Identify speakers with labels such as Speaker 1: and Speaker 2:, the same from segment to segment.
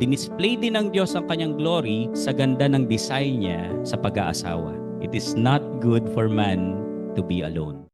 Speaker 1: dinisplay din ng Diyos ang kanyang glory sa ganda ng design niya sa pag-aasawa. It is not good for man to be alone.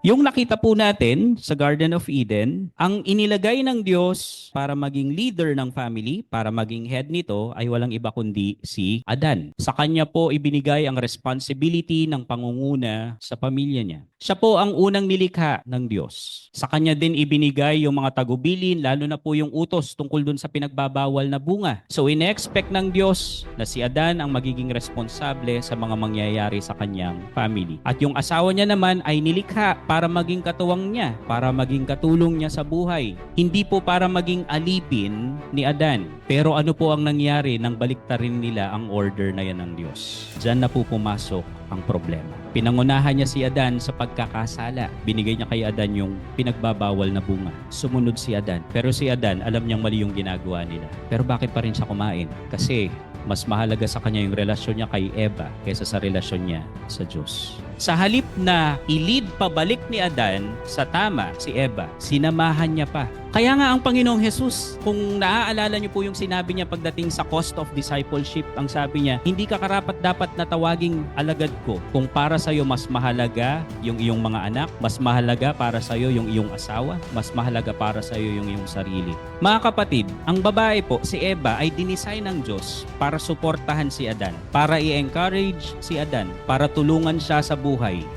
Speaker 1: Yung nakita po natin sa Garden of Eden, ang inilagay ng Diyos para maging leader ng family, para maging head nito, ay walang iba kundi si Adan. Sa kanya po ibinigay ang responsibility ng pangunguna sa pamilya niya. Siya po ang unang nilikha ng Diyos. Sa kanya din ibinigay yung mga tagubilin, lalo na po yung utos tungkol dun sa pinagbabawal na bunga. So ine-expect ng Diyos na si Adan ang magiging responsable sa mga mangyayari sa kanyang family. At yung asawa niya naman ay nilikha para maging katuwang niya, para maging katulong niya sa buhay. Hindi po para maging alipin ni Adan. Pero ano po ang nangyari nang baliktarin nila ang order na yan ng Diyos? Diyan na po pumasok ang problema. Pinangunahan niya si Adan sa pagkakasala. Binigay niya kay Adan yung pinagbabawal na bunga. Sumunod si Adan. Pero si Adan, alam niyang mali yung ginagawa nila. Pero bakit pa rin siya kumain? Kasi mas mahalaga sa kanya yung relasyon niya kay Eva kaysa sa relasyon niya sa Diyos. Sa halip na ilid pabalik ni Adan sa tama si Eva, sinamahan niya pa. Kaya nga ang Panginoong Jesus, kung naaalala niyo po yung sinabi niya pagdating sa cost of discipleship, ang sabi niya, hindi ka karapat dapat na tawaging alagad ko kung para sa iyo mas mahalaga yung iyong mga anak, mas mahalaga para sa iyo yung iyong asawa, mas mahalaga para sa iyo yung iyong sarili. Mga kapatid, ang babae po, si Eva, ay dinisign ng Diyos para suportahan si Adan, para i-encourage si Adan, para tulungan siya sa buhay.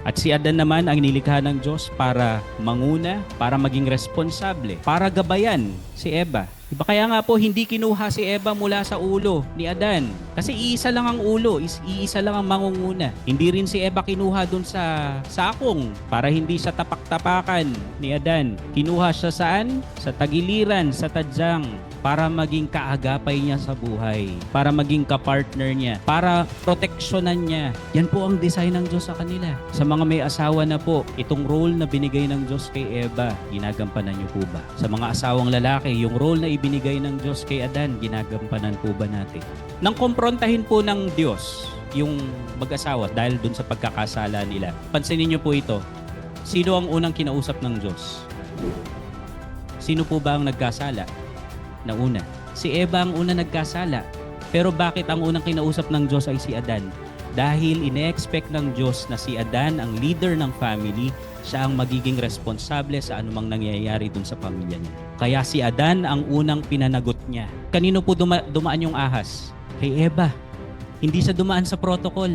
Speaker 1: At si Adan naman ang nilikha ng Diyos para manguna, para maging responsable, para gabayan si Eva. Diba kaya nga po hindi kinuha si Eva mula sa ulo ni Adan? Kasi iisa lang ang ulo, is, iisa lang ang mangunguna. Hindi rin si Eva kinuha dun sa sakong para hindi siya tapak-tapakan ni Adan. Kinuha siya saan? Sa tagiliran, sa tadyang para maging kaagapay niya sa buhay, para maging kapartner niya, para proteksyonan niya. Yan po ang design ng Diyos sa kanila. Sa mga may asawa na po, itong role na binigay ng Diyos kay Eva, ginagampanan niyo po ba? Sa mga asawang lalaki, yung role na ibinigay ng Diyos kay Adan, ginagampanan po ba natin? Nang komprontahin po ng Diyos yung mag-asawa dahil dun sa pagkakasala nila. Pansinin niyo po ito. Sino ang unang kinausap ng Diyos? Sino po ba ang nagkasala? Na una. Si Eva ang una nagkasala. Pero bakit ang unang kinausap ng Diyos ay si Adan? Dahil ine-expect ng Diyos na si Adan ang leader ng family, siya ang magiging responsable sa anumang nangyayari dun sa pamilya niya. Kaya si Adan ang unang pinanagot niya. Kanino po duma- dumaan yung ahas? Kay Eva. Hindi siya dumaan sa protocol.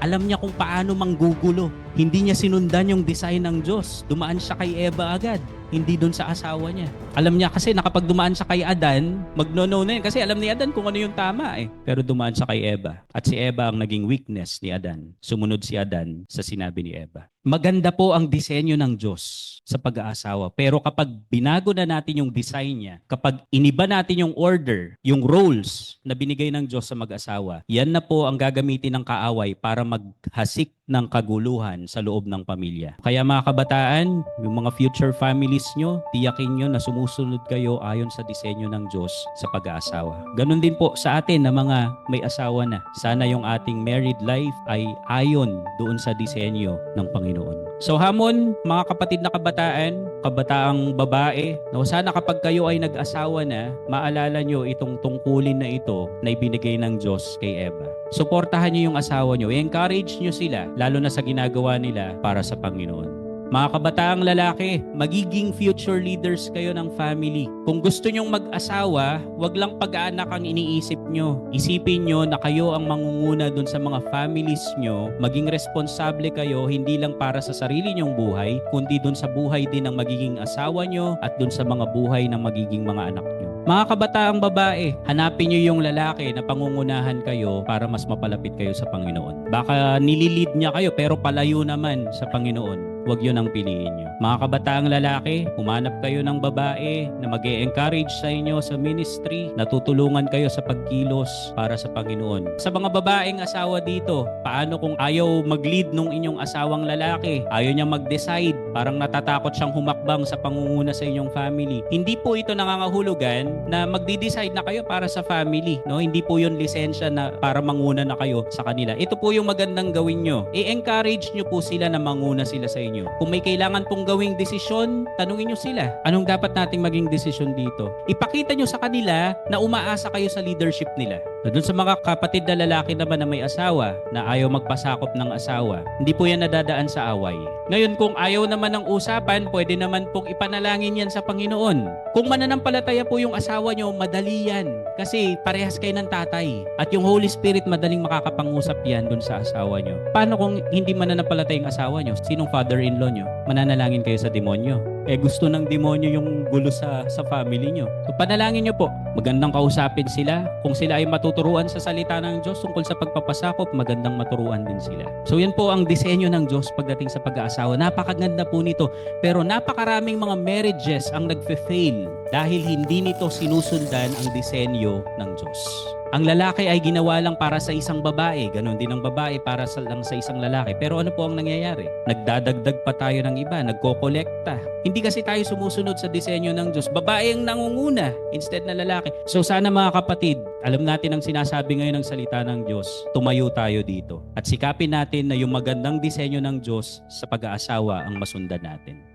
Speaker 1: Alam niya kung paano manggugulo. Hindi niya sinundan yung design ng Diyos. Dumaan siya kay Eva agad. Hindi doon sa asawa niya. Alam niya kasi na kapag dumaan siya kay Adan, magno-no na yun. Kasi alam ni Adan kung ano yung tama eh. Pero dumaan siya kay Eva. At si Eva ang naging weakness ni Adan. Sumunod si Adan sa sinabi ni Eva. Maganda po ang disenyo ng Diyos sa pag-aasawa. Pero kapag binago na natin yung design niya, kapag iniba natin yung order, yung roles na binigay ng Diyos sa mag-asawa, yan na po ang gagamitin ng kaaway para maghasik ng kaguluhan sa loob ng pamilya. Kaya mga kabataan, yung mga future families nyo, tiyakin nyo na sumusunod kayo ayon sa disenyo ng Diyos sa pag-aasawa. Ganon din po sa atin na mga may asawa na. Sana yung ating married life ay ayon doon sa disenyo ng Panginoon. So hamon, mga kapatid na kabataan, kabataang babae, na sana kapag kayo ay nag-asawa na, maalala nyo itong tungkulin na ito na ibinigay ng Diyos kay Eva. Suportahan nyo yung asawa nyo, i-encourage nyo sila, lalo na sa ginagawa nila para sa Panginoon. Mga kabataang lalaki, magiging future leaders kayo ng family. Kung gusto nyong mag-asawa, wag lang pag-aanak ang iniisip nyo. Isipin nyo na kayo ang mangunguna dun sa mga families nyo. Maging responsable kayo, hindi lang para sa sarili nyong buhay, kundi dun sa buhay din ng magiging asawa nyo at dun sa mga buhay ng magiging mga anak nyo. Mga kabataang babae, hanapin nyo yung lalaki na pangungunahan kayo para mas mapalapit kayo sa Panginoon. Baka nililid niya kayo pero palayo naman sa Panginoon huwag yun ang piliin nyo. Mga kabataang lalaki, humanap kayo ng babae na mag encourage sa inyo sa ministry, natutulungan kayo sa pagkilos para sa Panginoon. Sa mga babaeng asawa dito, paano kung ayaw mag-lead nung inyong asawang lalaki, ayaw niya mag-decide Parang natatakot siyang humakbang sa pangunguna sa inyong family. Hindi po ito nangangahulugan na magdi-decide na kayo para sa family. No? Hindi po yun lisensya na para manguna na kayo sa kanila. Ito po yung magandang gawin nyo. I-encourage nyo po sila na manguna sila sa inyo. Kung may kailangan pong gawing desisyon, tanungin nyo sila. Anong dapat nating maging desisyon dito? Ipakita nyo sa kanila na umaasa kayo sa leadership nila. Doon sa mga kapatid na lalaki naman na may asawa na ayaw magpasakop ng asawa, hindi po yan nadadaan sa away. Ngayon kung ayaw naman ng usapan, pwede naman pong ipanalangin yan sa Panginoon. Kung mananampalataya po yung asawa nyo, madali yan. Kasi parehas kayo ng tatay. At yung Holy Spirit madaling makakapangusap yan doon sa asawa nyo. Paano kung hindi mananampalataya yung asawa nyo? Sinong father-in-law nyo? Mananalangin kayo sa demonyo. Eh gusto ng demonyo yung gulo sa sa family nyo. So panalangin nyo po. Magandang kausapin sila. Kung sila ay matuturuan sa salita ng Diyos tungkol sa pagpapasakop, magandang maturuan din sila. So yan po ang disenyo ng Diyos pagdating sa pag-aasawa. Napakaganda po nito. Pero napakaraming mga marriages ang nagfe-fail dahil hindi nito sinusundan ang disenyo ng Diyos. Ang lalaki ay ginawa lang para sa isang babae, ganon din ang babae para sa, lang sa isang lalaki. Pero ano po ang nangyayari? Nagdadagdag pa tayo ng iba, nagkokolekta. Hindi kasi tayo sumusunod sa disenyo ng Diyos. Babae ang nangunguna instead na lalaki. So sana mga kapatid, alam natin ang sinasabi ngayon ng salita ng Diyos. Tumayo tayo dito. At sikapin natin na yung magandang disenyo ng Diyos sa pag-aasawa ang masundan natin.